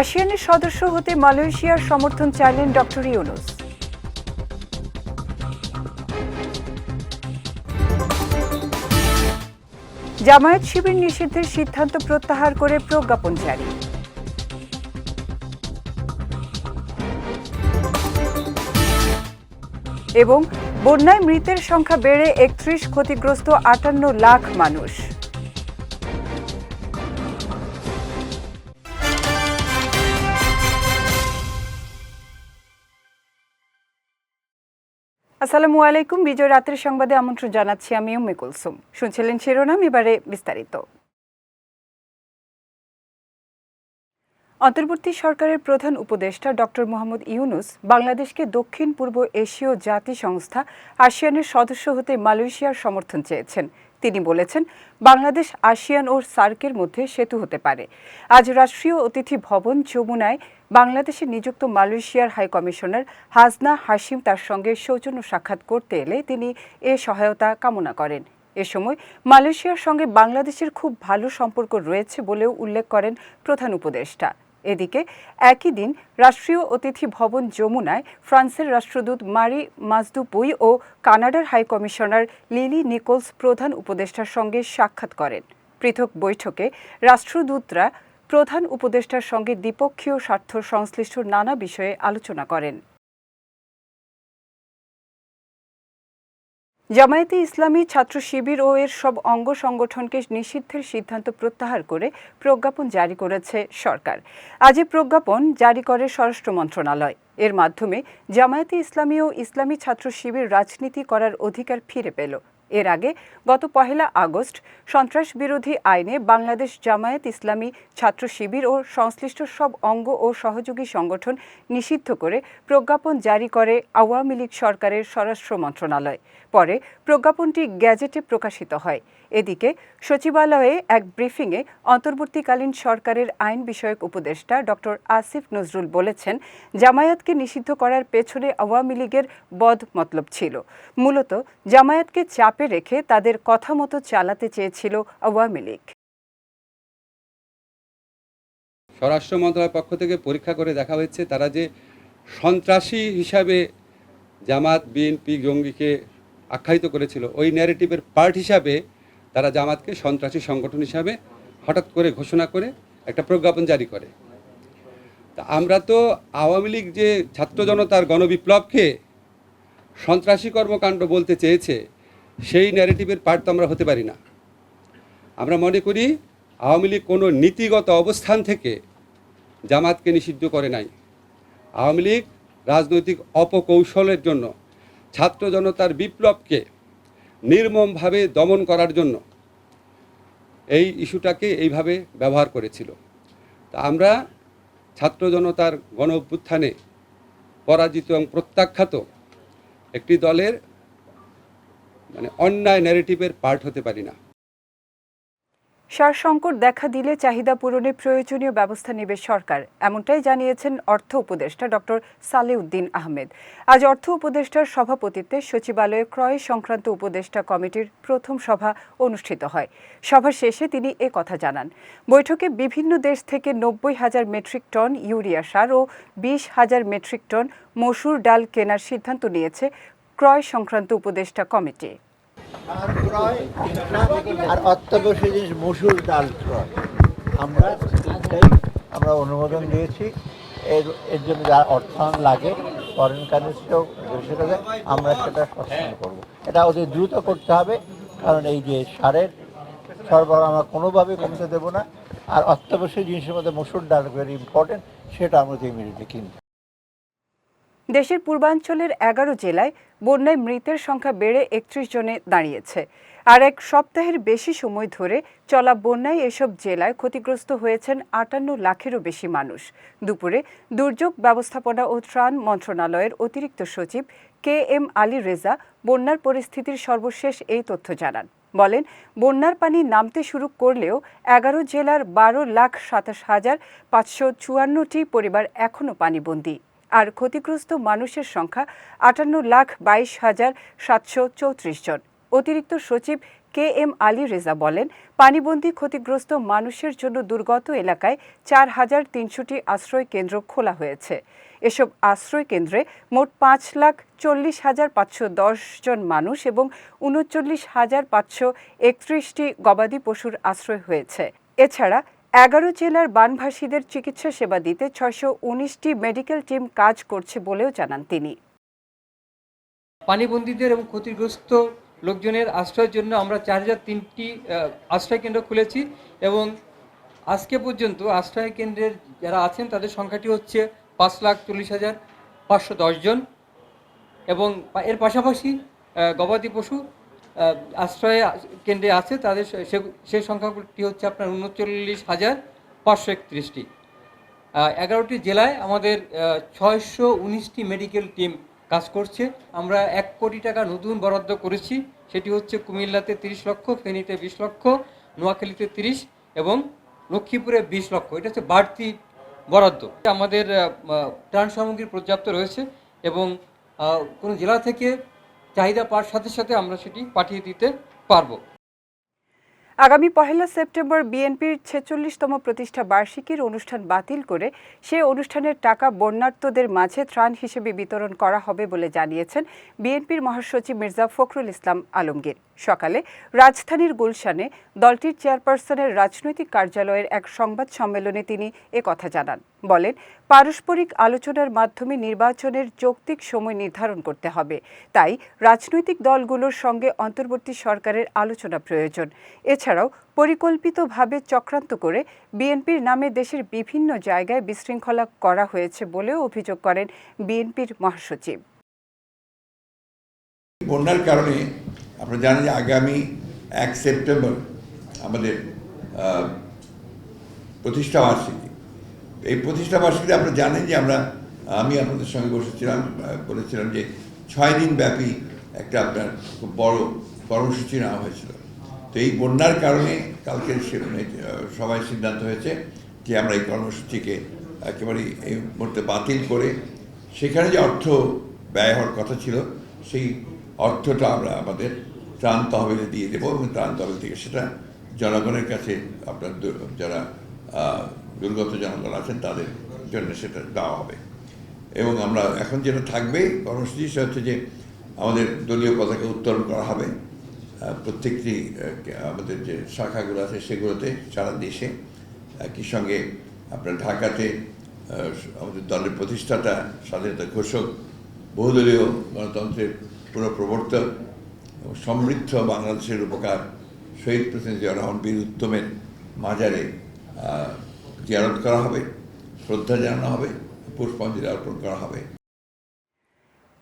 আসিয়ানের সদস্য হতে মালয়েশিয়ার সমর্থন চাইলেন ডক্টর ইউনুস। জামায়াত শিবির নিষিদ্ধের সিদ্ধান্ত প্রত্যাহার করে প্রজ্ঞাপন জারি। এবং বন্যায় মৃতের সংখ্যা বেড়ে একত্রিশ ক্ষতিগ্রস্ত আটান্ন লাখ মানুষ। আসসালামু আলাইকুম। বিজয় রাতের সংবাদে আমন্ত্রণ জানাচ্ছি আমি উম্মে কুলসুম। শুনছিলেন শিরোনাম, এবারে বিস্তারিত। অন্তর্বর্তী সরকারের প্রধান উপদেষ্টা ডক্টর মোহাম্মদ ইউনুস বাংলাদেশকে দক্ষিণ পূর্ব এশীয় জাতি সংস্থা আসিয়ানের সদস্য হতে মালয়েশিয়ার সমর্থন চেয়েছেন। তিনি বলেছেন, বাংলাদেশ আসিয়ান ও সার্কের মধ্যে সেতু হতে পারে। আজ রাষ্ট্রীয় অতিথি ভবন যমুনায় বাংলাদেশে নিযুক্ত মালয়েশিয়ার হাই কমিশনার হাজনা হাসিম তার সঙ্গে সৌজন্য সাক্ষাৎ করতে এলে তিনি এ সহায়তা কামনা করেন। এ সময় মালয়েশিয়ার সঙ্গে বাংলাদেশের খুব ভালো সম্পর্ক রয়েছে বলেও উল্লেখ করেন প্রধান উপদেষ্টা। এদিকে একই দিন রাষ্ট্রীয় অতিথি ভবন যমুনায় ফ্রান্সের রাষ্ট্রদূত মারি মাজদুপুই ও কানাডার হাই কমিশনার লিলি নিকোলস প্রধান উপদেষ্টার সঙ্গে সাক্ষাৎ করেন। পৃথক বৈঠকে রাষ্ট্রদূতরা প্রধান উপদেষ্টার সঙ্গে দ্বিপক্ষীয় স্বার্থ সংশ্লিষ্ট নানা বিষয়ে আলোচনা করেন। জামায়াতে ইসলামী ছাত্র শিবির ও এর সব অঙ্গ সংগঠনকে নিষিদ্ধের সিদ্ধান্ত প্রত্যাহার করে প্রজ্ঞাপন জারি করেছে সরকার। আজ প্রজ্ঞাপন জারি করে স্বরাষ্ট্র মন্ত্রণালয়। এর মাধ্যমে জামায়াতে ইসলামী ও ইসলামী ছাত্র শিবির রাজনীতি করার অধিকার ফিরে পেল। এর আগে গত পহেলা আগস্ট সন্ত্রাস বিরোধী আইনে বাংলাদেশ জামায়াত ইসলামী ছাত্র শিবির ও সংশ্লিষ্ট সব অঙ্গ ও সহযোগী সংগঠন নিষিদ্ধ করে প্রজ্ঞাপন জারি করে আওয়ামী লীগ সরকারের স্বরাষ্ট্র মন্ত্রণালয়। পরে প্রজ্ঞাপনটি গ্যাজেটে প্রকাশিত হয়। এদিকে সচিবালয়ে এক ব্রিফিংয়ে অন্তর্বর্তীকালীন সরকারের আইন বিষয়ক উপদেষ্টা ডক্টর আসিফ নজরুল বলেছেন, জামায়াতকে নিষিদ্ধ করার পেছনে আওয়ামী লীগের বদ মতলব ছিল। মূলত জামায়াতকে চাপে রেখে তাদের কথা মতো চালাতে চেয়েছিল আওয়ামী লীগ। স্বরাষ্ট্র মন্ত্রণালয়ের পক্ষ থেকে পরীক্ষা করে দেখা হয়েছে, তারা যে সন্ত্রাসী হিসাবে জামাত, বিএনপি, জঙ্গিকে আখ্যায়িত করেছিল, ওই ন্যারেটিভের পার্ট হিসাবে তারা জামাতকে সন্ত্রাসী সংগঠন হিসাবে হঠাৎ করে ঘোষণা করে একটা প্রজ্ঞাপন জারি করে। তা আমরা তো আওয়ামী লীগ যে ছাত্র জনতার গণবিপ্লবকে সন্ত্রাসী কর্মকাণ্ড বলতে চেয়েছে সেই ন্যারেটিভের পার্ট তো আমরা হতে পারি না। আমরা মনে করি আওয়ামী লীগ কোনো নীতিগত অবস্থান থেকে জামাতকে নিষিদ্ধ করে নাই। আওয়ামী লীগ রাজনৈতিক অপকৌশলের জন্য, ছাত্র জনতার বিপ্লবকে নির্মমভাবে দমন করার জন্য এই ইস্যুটাকে এইভাবে ব্যবহার করেছিল। তা আমরা ছাত্র জনতার গণ অভ্যুত্থানে পরাজিত এবং প্রত্যাখ্যাত একটি দলের মানে অন্যায় ন্যারেটিভের পার্ট হতে পারি না। সার সংকট দেখা দিলে চাহিদা পূরণে প্রয়োজনীয় ব্যবস্থা নেবে সরকার, এমনটাই জানিয়েছেন অর্থ উপদেষ্টা ডক্টর সালেউদ্দিন আহমেদ। আজ অর্থ উপদেষ্টার সভাপতিত্বে সচিবালয়ে ক্রয় সংক্রান্ত উপদেষ্টা কমিটির প্রথম সভা অনুষ্ঠিত হয়। সভা শেষে তিনি এ কথা জানান। বৈঠকে বিভিন্ন দেশ থেকে নব্বই হাজার মেট্রিক টন ইউরিয়া সার ও বিশ হাজার মেট্রিক টন মসুর ডাল কেনার সিদ্ধান্ত নিয়েছে ক্রয় সংক্রান্ত উপদেষ্টা কমিটি। আর ক্রয় আর অত্যাবশ্যক জিনিস মসুর ডাল ক্রয়। আমরা আমরা অনুমোদন দিয়েছি। এর এর জন্য যা অর্থায়ন লাগে ফরেন কারেন্সিও সেটা আমরা সেটা সচেতন করব। এটা অতি দ্রুত করতে হবে কারণ এই যে সারের সরবরাহ আমরা কোনোভাবে কমতে দেবো না আর অত্যাবশ্যক জিনিসের মধ্যে মসুর ডাল ভেরি ইম্পর্টেন্ট সেটা আমরা ইমিডিয়েটলি কিনবো। দেশের পূর্বাঞ্চলের এগারো জেলায় বন্যায় মৃতের সংখ্যা বেড়ে একত্রিশ জনে দাঁড়িয়েছে। আর এক সপ্তাহের বেশি সময় ধরে চলা বন্যায় এসব জেলায় ক্ষতিগ্রস্ত হয়েছেন আটান্ন লাখেরও বেশি মানুষ। দুপুরে দুর্যোগ ব্যবস্থাপনা ও ত্রাণ মন্ত্রণালয়ের অতিরিক্ত সচিব কে এম আলী রেজা বন্যার পরিস্থিতির সর্বশেষ এই তথ্য জানান। বলেন, বন্যার পানি নামতে শুরু করলেও এগারো জেলার বারো লাখ সাতাশ হাজার পাঁচশো চুয়ান্নটি পরিবার এখনও পানিবন্দী। আর ক্ষতিগ্রস্ত মানুষের সংখ্যা আটান্ন লাখ বাইশ হাজার সাতশো চৌত্রিশ জন। অতিরিক্ত সচিব কে এম আলী রেজা বলেন, পানিবন্দী ক্ষতিগ্রস্ত মানুষের জন্য দুর্গত এলাকায় চার হাজার তিনশোটি আশ্রয় কেন্দ্র খোলা হয়েছে। এসব আশ্রয় কেন্দ্রে মোট পাঁচ লাখ চল্লিশ হাজার পাঁচশো দশ জন মানুষ এবং উনচল্লিশ হাজার পাঁচশো একত্রিশটি গবাদি পশুর আশ্রয় হয়েছে। এছাড়া এগারো জেলার বানভাসীদের চিকিৎসা সেবা দিতে ছয়শো উনিশটি মেডিকেল টিম কাজ করছে বলেও জানান তিনি। পানিবন্দীদের এবং ক্ষতিগ্রস্ত লোকজনের আশ্রয়ের জন্য আমরা চার হাজার তিনটি আশ্রয় কেন্দ্র খুলেছি এবং আজকে পর্যন্ত আশ্রয় কেন্দ্রের যারা আছেন তাদের সংখ্যাটি হচ্ছে পাঁচ লাখ চল্লিশ হাজার পাঁচশো দশজন এবং এর পাশাপাশি গবাদি পশু আশ্রয় কেন্দ্রে আছে, তাদের সে- সংখ্যাটি হচ্ছে আপনার উনচল্লিশ হাজার পাঁচশো একত্রিশটি। এগারোটি জেলায় আমাদের ছয়শো উনিশটি মেডিকেল টিম কাজ করছে। আমরা এক কোটি টাকা নতুন বরাদ্দ করেছি। সেটি হচ্ছে কুমিল্লাতে তিরিশ লক্ষ, ফেনীতে বিশ লক্ষ, নোয়াখালীতে তিরিশ এবং লক্ষ্মীপুরে বিশ লক্ষ। এটা হচ্ছে বাড়তি বরাদ্দ। আমাদের ত্রাণ সামগ্রী পর্যাপ্ত রয়েছে এবং কোনো জেলা থেকে চাহিদা পাওয়ার সাথে সাথে আমরা সেটি পাঠিয়ে দিতে পারব। আগামী পহেলা সেপ্টেম্বর বিএনপির ছেচল্লিশতম প্রতিষ্ঠা বার্ষিকীর অনুষ্ঠান বাতিল করে সে অনুষ্ঠানের টাকা বন্যার্তদের মাঝে ত্রাণ হিসেবে বিতরণ করা হবে বলে জানিয়েছেন বিএনপির মহাসচিব মির্জা ফখরুল ইসলাম আলমগীর। সকালে রাজধানীর গুলশানে দলটির চেয়ারপারসনের রাজনৈতিক কার্যালয়ের এক সংবাদ সম্মেলনে তিনি কথা জানান। বলেন, পারস্পরিক আলোচনার মাধ্যমে নির্বাচনের যৌক্তিক সময় নির্ধারণ করতে হবে। তাই রাজনৈতিক দলগুলোর সঙ্গে অন্তর্বর্তী সরকারের আলোচনা প্রয়োজন। এছাড়াও পরিকল্পিতভাবে চক্রান্ত করে বিএনপির নামে দেশের বিভিন্ন জায়গায় বিশৃঙ্খলা করা হয়েছে বলেও অভিযোগ করেন বিএনপির মহাসচিব। বন্যার কারণে আপনারা জানেন যে আগামী এক সেপ্টেম্বর আমাদের প্রতিষ্ঠা বার্ষিকী। এই প্রতিষ্ঠা বার্ষিকীতে আপনারা জানেন যে আমরা আমি আপনাদের সঙ্গে বসেছিলাম বলেছিলাম যে ছয় দিন ব্যাপী একটা আপনার খুব বড় কর্মসূচি নেওয়া হয়েছিল। তো এই বন্যার কারণে কালকে মানে, সবাই সিদ্ধান্ত হয়েছে যে আমরা এই কর্মসূচিকে একেবারে এই মুহূর্তে বাতিল করে সেখানে যে অর্থ ব্যয় হওয়ার কথা ছিল সেই অর্থটা আমরা আমাদের ত্রাণ তহবিলে দিয়ে দেবো এবং ত্রাণ তহবিল থেকে সেটা জনগণের কাছে আপনার যারা দুর্গত জনগণ আছেন, তাদের জন্য সেটা দেওয়া হবে। এবং আমরা এখন যেটা থাকবে কর্মসূচি সেটা হচ্ছে যে আমাদের দলীয় পতাকা উত্তোলন করা হবে। প্রত্যেকটি আমাদের যে শাখাগুলো আছে সেগুলোতে সারা দেশে একই সঙ্গে আপনার ঢাকাতে আমাদের দলের প্রতিষ্ঠাতা, স্বাধীনতা ঘোষক, বহুদলীয় গণতন্ত্রের পুরো প্রবর্তক এবং সমৃদ্ধ বাংলাদেশের উপকার শহীদ প্রেসিডেন্ট জিয়া রহমান বীর উত্তমের মাজারে জিয়ারত করা হবে, শ্রদ্ধা জানানো হবে, পুষ্পাঞ্জলি অর্পণ করা হবে।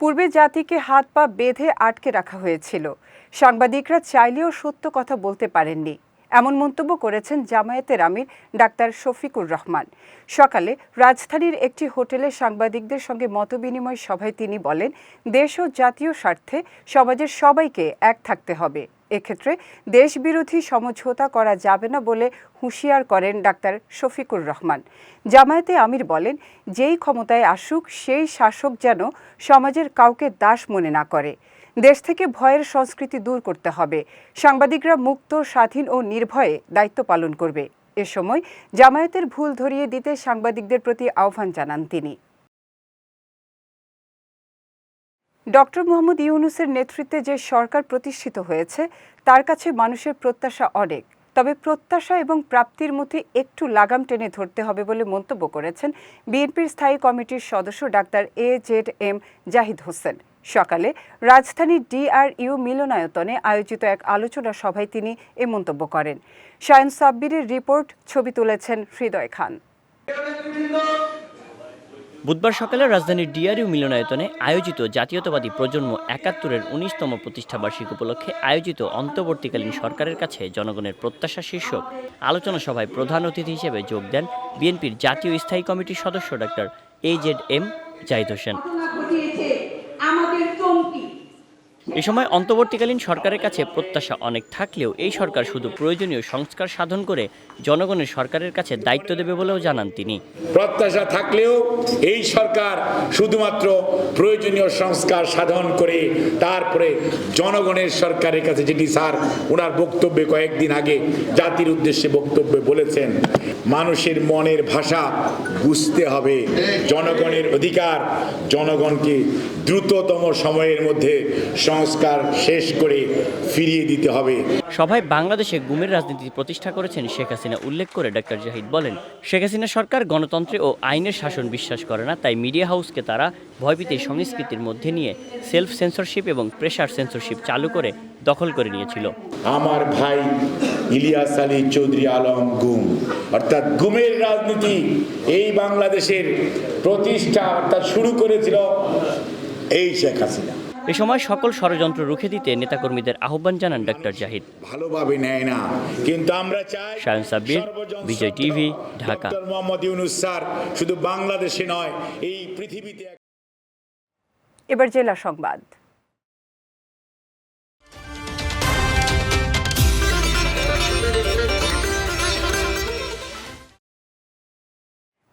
পূর্বে জাতিকে হাত পা বেঁধে আটকে রাখা হয়েছিল। সাংবাদিকরা চাইলেও সত্য কথা বলতে পারেননি। এমন মন্তব্য করেছেন জামায়াতের আমির ডাক্তার শফিকুর রহমান। সকালে রাজধানীর একটি হোটেলে সাংবাদিকদের সঙ্গে মতবিনিময় সভায় তিনি বলেন, দেশ ও জাতীয় স্বার্থে সমাজের সবাইকে এক থাকতে হবে। এক্ষেত্রে দেশবিরোধী সমঝোতা করা যাবে না বলে হুঁশিয়ার করেন ডাক্তার শফিকুর রহমান। জামায়াতে আমির বলেন, যেই ক্ষমতায় আসুক, সেই শাসক যেন সমাজের কাউকে দাস মনে না করে। দেশ থেকে ভয়ের সংস্কৃতি দূর করতে হবে। সাংবাদিকরা মুক্ত, স্বাধীন ও নির্ভয়ে দায়িত্ব পালন করবে। এ সময় জামায়াতের ভুল ধরিয়ে দিতে সাংবাদিকদের প্রতি আহ্বান জানান তিনি। ডক্টর মোহাম্মদ ইউনুসের নেতৃত্বে যে সরকার প্রতিষ্ঠিত হয়েছে, তার কাছে মানুষের প্রত্যাশা অনেক। তবে প্রত্যাশা এবং প্রাপ্তির মধ্যে একটু লাগাম টেনে ধরতে হবে বলে মন্তব্য করেছেন বিএনপির স্থায়ী কমিটির সদস্য doctor A Z M Zahid Hossain. সকালে রাজধানীর ডিআরইউ মিলনায়তনে আয়োজিত এক আলোচনা সভায় তিনি এ মন্তব্য করেন। শায়ন সাব্বিরের রিপোর্ট, ছবি তুলেছেন হৃদয় খান। বুধবার সকালে রাজধানীর ডিআরইউ মিলনায়তনে আয়োজিত জাতীয়তাবাদী প্রজন্ম একাত্তরের উনিশতম প্রতিষ্ঠাবার্ষিকী উপলক্ষে আয়োজিত অন্তর্বর্তীকালীন সরকারের কাছে জনগণের প্রত্যাশা শীর্ষক আলোচনা সভায় প্রধান অতিথি হিসেবে যোগ দেন বিএনপির জাতীয় স্থায়ী কমিটির সদস্য doctor A Z M Zahid Hossain ঘটনা ঘটিয়েছে আমাদের চমকি এ সময় অন্তর্বর্তীকালীন সরকারের কাছে প্রত্যাশা অনেক থাকলেও এই সরকার শুধু প্রয়োজনীয় সংস্কার সাধন করে জনগণের সরকারের কাছে দায়িত্ব দেবে বলেও জানান তিনি। প্রত্যাশা থাকলেও এই সরকার শুধুমাত্র প্রয়োজনীয় সংস্কার সাধন করে তারপরে জনগণের সরকারের কাছে যেটি স্যার ওনার বক্তব্যে কয়েকদিন আগে জাতির উদ্দেশ্যে বক্তব্যে বলেছেন, মানুষের মনের ভাষা বুঝতে হবে, জনগণের অধিকার জনগণকে দ্রুততম সময়ের মধ্যে সংস্কার শেষ করে ফিরিয়ে দিতে হবে। সভায় বাংলাদেশে গুমের রাজনীতি প্রতিষ্ঠা করেছেন শেখ হাসিনা উল্লেখ করে ডক্টর জাহিদ বলেন শেখ হাসিনা সরকার গণতন্ত্রে ও আইনের শাসন বিশ্বাস করে না তাই মিডিয়া হাউসকে তারা ভয়ভীতি সংস্কৃতির মধ্যে নিয়ে সেলফ সেন্সরশিপ এবং প্রেশার সেন্সরশিপ চালু করে দখল করে নিয়েছিল। আমার ভাই ইলিয়াস আলী চৌধুরী আলম গুম। অর্থাৎ গুমের রাজনীতি এই বাংলাদেশের প্রতিষ্ঠা অর্থাৎ শুরু করেছিল এই শেখ হাসিনা। এ সময় সকল ষড়যন্ত্র রুখে দিতে নেতাকর্মীদের আহ্বান জানান ডক্টর জাহিদ। ভালোভাবে নেয় না। কিন্তু আমরা চাই শায়ন সাব্বির, বিজয় টিভি, ঢাকা। মোহাম্মদ ইউনুস স্যার শুধু বাংলাদেশে নয় এই পৃথিবীতে এক- এবার জেলা সংবাদ।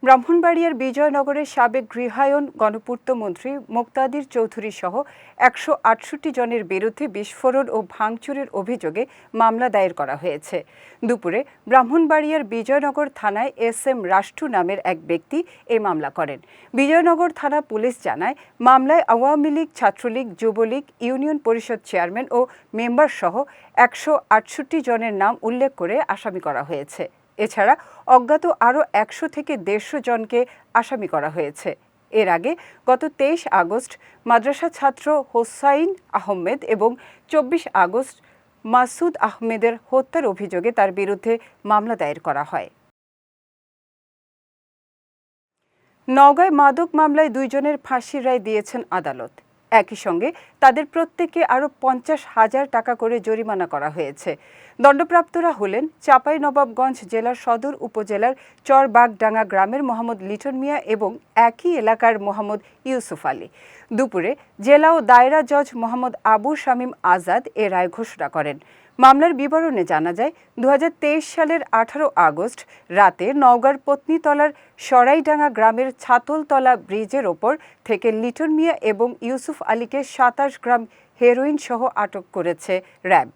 ব্রাহ্মণবাড়িয়ার বিজয়নগরের সাবেক গৃহায়ন গণপূর্ত মন্ত্রী মোক্তাদির চৌধুরী সহ একশো আটষট্টি জনের বিরুদ্ধে বিস্ফোরণ ও ভাঙচুরের অভিযোগে মামলা দায়ের করা হয়েছে। দুপুরে ব্রাহ্মণবাড়িয়ার বিজয়নগর থানায় এস এম রাষ্ট্রু নামের এক ব্যক্তি এই মামলা করেন। বিজয়নগর থানা পুলিশ জানায়, মামলায় আওয়ামী লীগ, ছাত্রলীগ, যুবলীগ, ইউনিয়ন পরিষদ চেয়ারম্যান ও মেম্বার সহ একশো আটষট্টি জনের নাম উল্লেখ করে আসামি করা হয়েছে। এছাড়া অজ্ঞাত আরও একশো থেকে দেড়শো জনকে আসামি করা হয়েছে। এর আগে গত তেইশ আগস্ট মাদ্রাসা ছাত্র হোসাইন আহমেদ এবং চব্বিশ আগস্ট মাসুদ আহমেদের হত্যার অভিযোগে তার বিরুদ্ধে মামলা দায়ের করা হয়। নওগাঁয় মাদক মামলায় দুইজনের ফাঁসির রায় দিয়েছেন আদালত। একই সঙ্গে তাদের প্রত্যেককে আরও পঞ্চাশ হাজার টাকা করে জরিমানা করা হয়েছে। দণ্ডপ্রাপ্তরা হলেন চাপাই নবাবগঞ্জ জেলার সদর উপজেলার চরবাগডাঙ্গা গ্রামের মোহাম্মদ লিটন মিয়া এবং একই এলাকার মোহাম্মদ ইউসুফ আলী। দুপুরে জেলা ও দায়রা জজ মোহাম্মদ আবু শামীম আজাদ এ রায় ঘোষণা করেন। মামলার বিবরণে জানা যায় দু হাজার তেইশ সালের আঠারো আগস্ট রাতে নওগাঁর পত্নীতলার সরাইডাঙ্গা গ্রামের ছাতলতলা ব্রিজের ওপর থেকে লিটন মিয়া এবং ইউসুফ আলীকে সাতাশ গ্রাম হেরোইন সহ আটক করেছে র্যাব।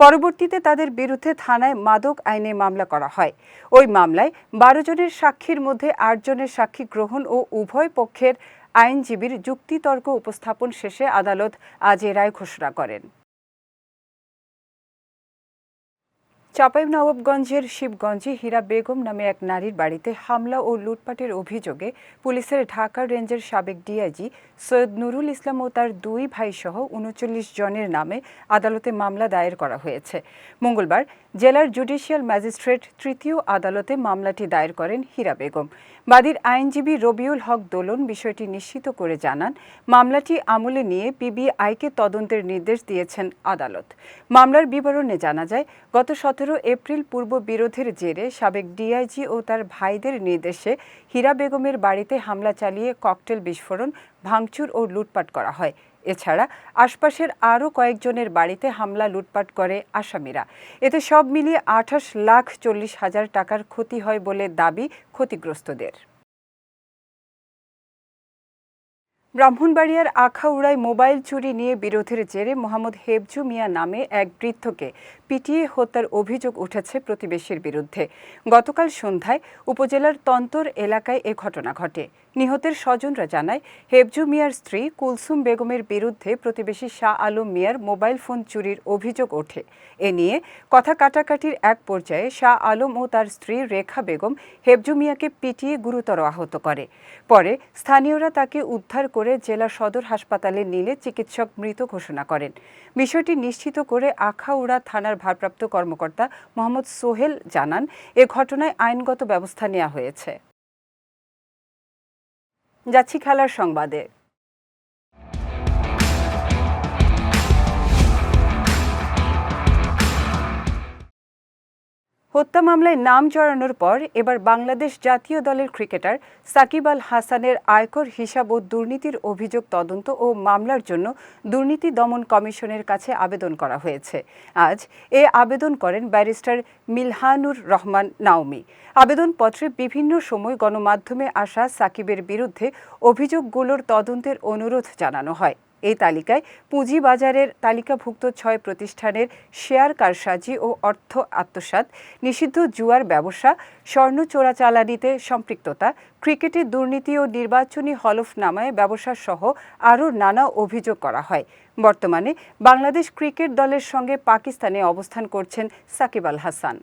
পরবর্তীতে তাদের বিরুদ্ধে থানায় মাদক আইনে মামলা করা হয়। ওই মামলায় বারো জনের সাক্ষীর মধ্যে আট জনের সাক্ষী গ্রহণ ও উভয় পক্ষের আইনজীবীর যুক্তিতর্ক উপস্থাপন শেষে আদালত আজ এ রায় ঘোষণা করেন। চাঁপাইনবাবগঞ্জের শিবগঞ্জে হীরা বেগম নামে এক নারীর বাড়িতে হামলা ও লুটপাটের অভিযোগে পুলিশের ঢাকা রেঞ্জের সাবেক ডিআইজি সৈয়দ নুরুল ইসলাম ও তার দুই ভাইসহ উনচল্লিশ জনের নামে আদালতে মামলা দায়ের করা হয়েছে। মঙ্গলবার জেলার জুডিশিয়াল ম্যাজিস্ট্রেট তৃতীয় আদালতে মামলাটি দায়ের করেন হীরা বেগম। বাদীর আইনজীবী রবিউল হক দোলন বিষয়টি নিশ্চিত করে জানান, মামলাটি আমলে নিয়ে পিবিআইকে তদন্তের নির্দেশ দিয়েছেন আদালত। মামলার বিবরণে জানা যায়, গত সতেরো এপ্রিল পূর্ব বিরোধের জেরে সাবেক ডিআইজি ও তার ভাইদের নির্দেশে হীরা বেগমের বাড়িতে হামলা চালিয়ে ককটেল বিস্ফোরণ ভাঙচুর ও লুটপাট করা হয়। এছাড়া আশপাশের আরও কয়েকজনের বাড়িতে হামলা, লুটপাট করে আসামিরা। এতে সব মিলিয়ে আঠাশ লাখ চল্লিশ হাজার টাকার ক্ষতি হয় বলে দাবি ক্ষতিগ্রস্তদের। ব্রাহ্মণবাড়িয়ার আখাউড়ায় মোবাইল চুরি নিয়ে বিরোধের জেরে মোহাম্মদ হেবজু মিয়া নামে এক বৃদ্ধকে পিটিয়ে হত্যার অভিযোগ উঠেছে প্রতিবেশীর বিরুদ্ধে। গতকাল সন্ধ্যায় উপজেলার তন্তর এলাকায় এ ঘটনা ঘটে। নিহতের স্বজনরা জানায়, হেবজু মিয়ার স্ত্রী কুলসুম বেগমের বিরুদ্ধে প্রতিবেশী শাহ আলম মিয়ার মোবাইল ফোন চুরির অভিযোগ ওঠে। এ নিয়ে কথা কাটাকাটির এক পর্যায়ে শাহ আলম ও তার স্ত্রী রেখা বেগম হেবজু মিয়াকে পিটিয়ে গুরুতর আহত করে। পরে স্থানীয়রা তাকে উদ্ধার করে জেলা সদর হাসপাতালে নিলে চিকিৎসক মৃত ঘোষণা করেন। বিষয়টি নিশ্চিত করে আখাউড়া থানার ভারপ্রাপ্ত কর্মকর্তা মোহাম্মদ সোহেল জানান, এ ঘটনায় আইনগত ব্যবস্থা নেওয়া হয়েছে। যাচ্ছি খেলার সংবাদে। হত্যা মামলায় নাম জড়ানোর পর এবার বাংলাদেশ জাতীয় দলের ক্রিকেটার সাকিব আল হাসানের আয়কর হিসাব ও দুর্নীতির অভিযোগ তদন্ত ও মামলার জন্য দুর্নীতি দমন কমিশনের কাছে আবেদন করা হয়েছে। আজ এ আবেদন করেন ব্যারিস্টার মিলহানুর রহমান নাওমি। আবেদনপত্রে বিভিন্ন সময় গণমাধ্যমে আসা সাকিবের বিরুদ্ধে অভিযোগগুলোর তদন্তের অনুরোধ জানানো হয়। এই তালিকায় পুঁজিবাজারের তালিকাভুক্ত ছয় প্রতিষ্ঠানের শেয়ার কারসাজি ও অর্থ আত্মসাৎ, নিষিদ্ধ জুয়ার ব্যবসা, স্বর্ণ চোরাচালানিতে সম্পৃক্ততা, ক্রিকেটে দুর্নীতি ও নির্বাচনী হলফনামায় ব্যবসা সহ আরও নানা অভিযোগ করা হয়। বর্তমানে বাংলাদেশ ক্রিকেট দলের সঙ্গে পাকিস্তানে অবস্থান করছেন সাকিব আল হাসান।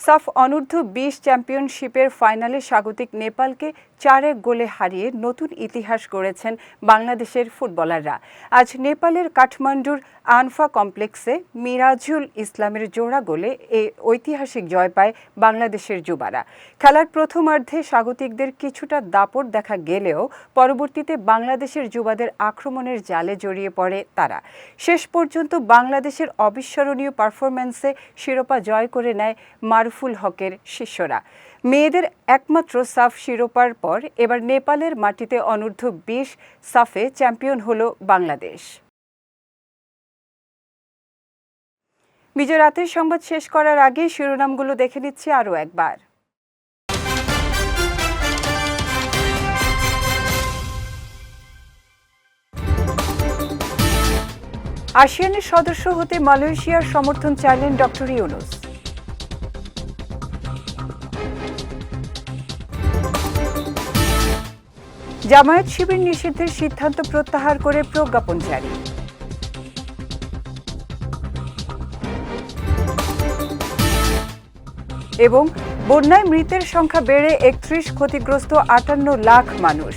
সাফ অনূর্ধ্ব বিশ চ্যাম্পিয়নশিপের ফাইনালে স্বাগতিক নেপালকে চার এক গোলে হারিয়ে নতুন ইতিহাস গড়েছেন বাংলাদেশের ফুটবলাররা। আজ নেপালের কাঠমান্ডুর আনফা কমপ্লেক্সে মিরাজুল ইসলামের জোড়া গোলে এই ঐতিহাসিক জয় পায় বাংলাদেশের যুবারা। খেলার প্রথমার্ধে স্বাগতিকদের কিছুটা দাপট দেখা গেলেও পরবর্তীতে বাংলাদেশের যুবাদের আক্রমণের জালে জড়িয়ে পড়ে তারা। শেষ পর্যন্ত বাংলাদেশের অবিস্মরণীয় পারফরম্যান্সে শিরোপা জয় করে নেয় মারুফুল হকের শিষ্যরা। মেয়েদের একমাত্র সাফ শিরোপার পর এবার নেপালের মাটিতে অনূর্ধ্ব বিশ সাফে চ্যাম্পিয়ন হল বাংলাদেশ। বিজয় রাতের সংবাদ শেষ করার আগে শিরোনামগুলো দেখে নিচ্ছি আরও একবার। আসিয়ানের সদস্য হতে মালয়েশিয়ার সমর্থন চাইলেন ডক্টর ইউনুস। জামায়াত শিবির নিষিদ্ধের সিদ্ধান্ত প্রত্যাহার করে প্রজ্ঞাপন জারি। এবং বন্যায় মৃতের সংখ্যা বেড়ে একত্রিশ ক্ষতিগ্রস্ত আটান্ন লাখ মানুষ।